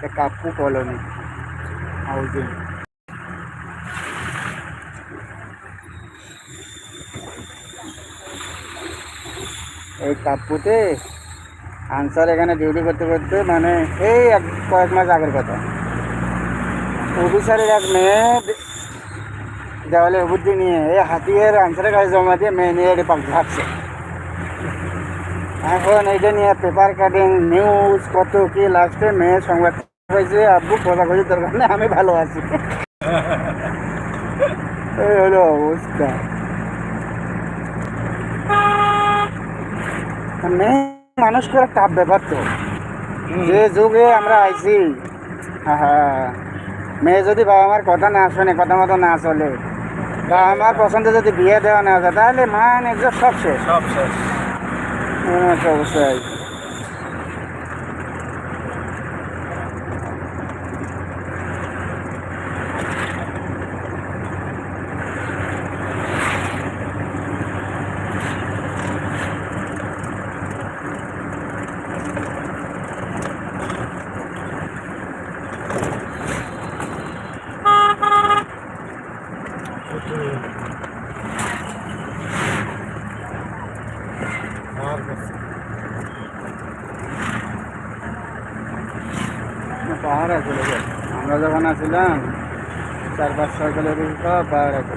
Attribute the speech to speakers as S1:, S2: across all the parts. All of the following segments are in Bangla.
S1: এটা কাপ্পু কলোনি হাউজিং এই কাপ্পুতে আনসার এখানে ডিউটি করতে করতে মানে এই এক কয়েক মাস আগের কথা অফিসারের এক মেয়ে দেওয়ালে বুদ্ধি নিয়ে এই হাতিয়ের আনসারের কাছে জমা দিয়ে মেয়ে নিয়ে এটি পাক ভাবছে এখন এইটা নিয়ে পেপার কাটিং নিউজ কত কি লাস্টে মেয়ে সংবাদ হয়েছে আব্বু কথা দরকার নেই আমি ভালো আছি। এই হলো অবস্থা। মানুষ করে টাপ ব্যাপার তো। যে যুগে আমরা আইছি হ্যাঁ মেয়ে যদি বাবা মার কথা না শোনে কথা মতো না চলে বাবা মার পছন্দে যদি বিয়ে দেওয়া না যায় তাহলে মা নিজের সব শেষ।
S2: সব শেষ।
S1: এমন পাহাড় আছে আমরা যখন আসছিলাম চার পাঁচ ছয় কিলোমিটার সব পাহাড় আছে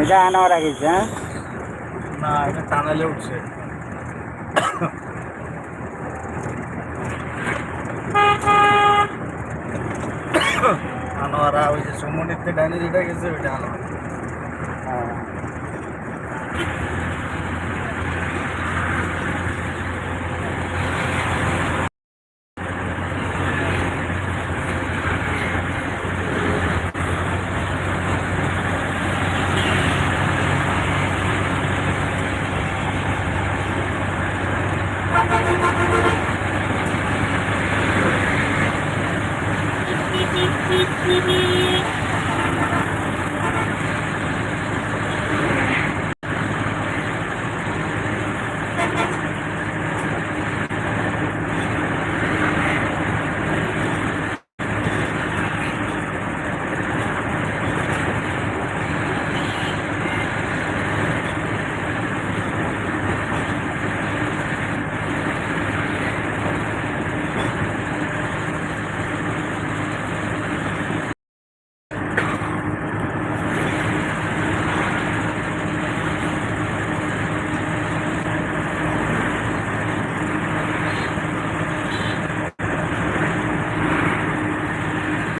S1: এটা আনাও রাখিস হ্যাঁ
S2: না, এটা টানালে উঠছে। আনোয়ারা, ওই যে সমনিতে ডাইনি যেটা গেছে, ওইটা আনো
S1: beep beep beep